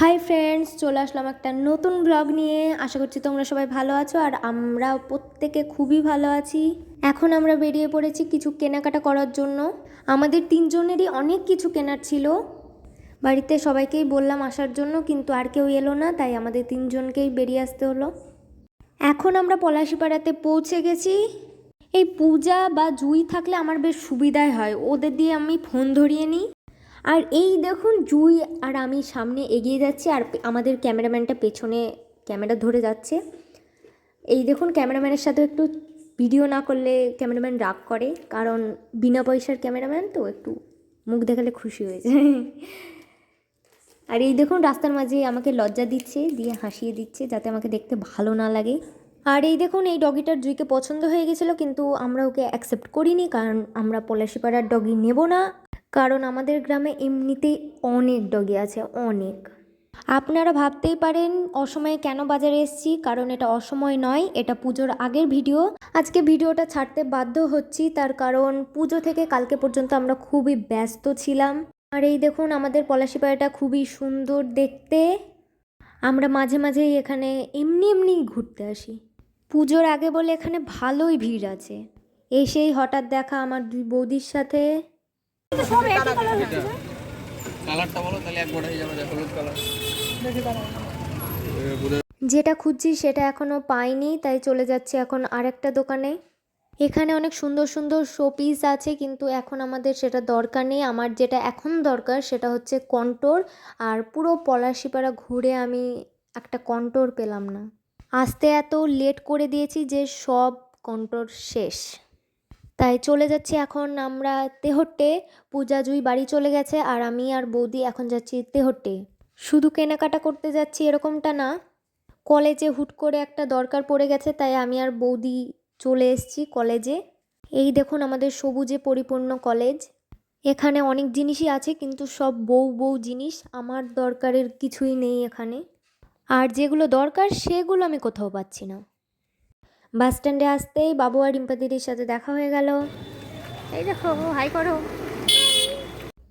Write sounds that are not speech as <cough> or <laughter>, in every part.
Hi friends, চলে আসলাম একটা নতুন ব্লগ নিয়ে। আশা করছি তোমরা সবাই ভালো আছো আর আমরা প্রত্যেকে খুবই ভালো আছি। এখন আমরা বেরিয়ে পড়েছি কিছু কেনাকাটা করার জন্য। আমাদের তিনজনেরই অনেক কিছু কেনার ছিল। বাড়িতে সবাইকেই বললাম আসার জন্য, কিন্তু আর কেউ এলো না, তাই আমাদের তিনজনকেই বেরিয়ে আসতে হলো। এখন আমরা পলাশিপাড়াতে পৌঁছে গেছি। এই পূজা বা জুই থাকলে আমার বেশ সুবিধাই হয়। ওদের দিয়ে আমি ফোন ধরিয়ে নিই। আর এই দেখুন, জুই আর আমি সামনে এগিয়ে যাচ্ছি আর আমাদের ক্যামেরাম্যানটা পেছনে ক্যামেরা ধরে যাচ্ছে। এই দেখুন, ক্যামেরাম্যানের সাথে একটু ভিডিও না করলে ক্যামেরাম্যান রাগ করে, কারণ বিনা পয়সার ক্যামেরাম্যান তো একটু মুখ দেখালে খুশি হয়ে যায়। <laughs> আর এই দেখুন, রাস্তার মাঝে আমাকে লজ্জা দিচ্ছে, দিয়ে হাসিয়ে দিচ্ছে, যাতে আমাকে দেখতে ভালো না লাগে। আর এই দেখুন, এই ডগিটার জুইকে পছন্দ হয়ে গেছিল, কিন্তু আমরা ওকে অ্যাকসেপ্ট করিনি, কারণ আমরা পলাশিপাড়ার ডগি নেব না। কারণ আমাদের গ্রামে এমনিতেই অনেক ডগি আছে, অনেক। আপনারা ভাবতেই পারেন, অসময়ে কেন বাজারে এসেছি? কারণ এটা অসময় নয়, এটা পুজোর আগের ভিডিও। আজকে ভিডিওটা ছাড়তে বাধ্য হচ্ছি, তার কারণ পুজো থেকে কালকে পর্যন্ত আমরা খুবই ব্যস্ত ছিলাম। আর এই দেখুন, আমাদের পলাশিপাড়াটা খুবই সুন্দর দেখতে। আমরা মাঝে মাঝেই এখানে এমনি এমনি ঘুরতে আসি। পুজোর আগে বলে এখানে ভালোই ভিড় আছে। এসেই হঠাৎ দেখা আমার দুই বৌদির সাথে। কালারটা বলো তাহলে এক হয়ে যাবে হলুদ কালার যেটা খুঁজছি সেটা এখনও পাইনি তাই চলে যাচ্ছি এখন আরেকটা দোকানে। এখানে অনেক সুন্দর সুন্দর শোপিস আছে কিন্তু এখন আমাদের সেটা দরকার নেই। আমার যেটা এখন দরকার সেটা হচ্ছে কন্টোর আর পুরো পলাশিপাড়া ঘুরে আমি একটা কন্টোর পেলাম না। আসতে এত লেট করে দিয়েছি যে সব কন্টোর শেষ। তাই চলে যাচ্ছি এখন আমরা তেহট্টে। পূজা জুই বাড়ি চলে গেছে আর আমি আর বৌদি এখন যাচ্ছি তেহট্টে। শুধু কেনাকাটা করতে যাচ্ছি এরকমটা না। কলেজে হুট করে একটা দরকার পড়ে গেছে, তাই আমি আর বৌদি চলে এসেছি কলেজে। এই দেখুন আমাদের সবুজে পরিপূর্ণ কলেজ। এখানে অনেক জিনিসই আছে, কিন্তু সব বউ বউ জিনিস। আমার দরকারের কিছুই নেই এখানে। আর যেগুলো দরকার, সেগুলো আমি কোথাও পাচ্ছি না। বাস স্ট্যান্ডে আসতেই বাবু আর রিম্পা দিদির সাথে দেখা হয়ে গেল। এই দেখো হাই করো।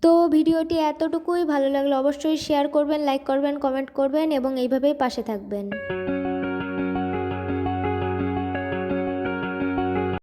তো ভিডিওটি এতটুকুই ভালো লাগলে অবশ্যই শেয়ার করবেন লাইক করবেন কমেন্ট করবেন এবং এইভাবেই পাশে থাকবেন।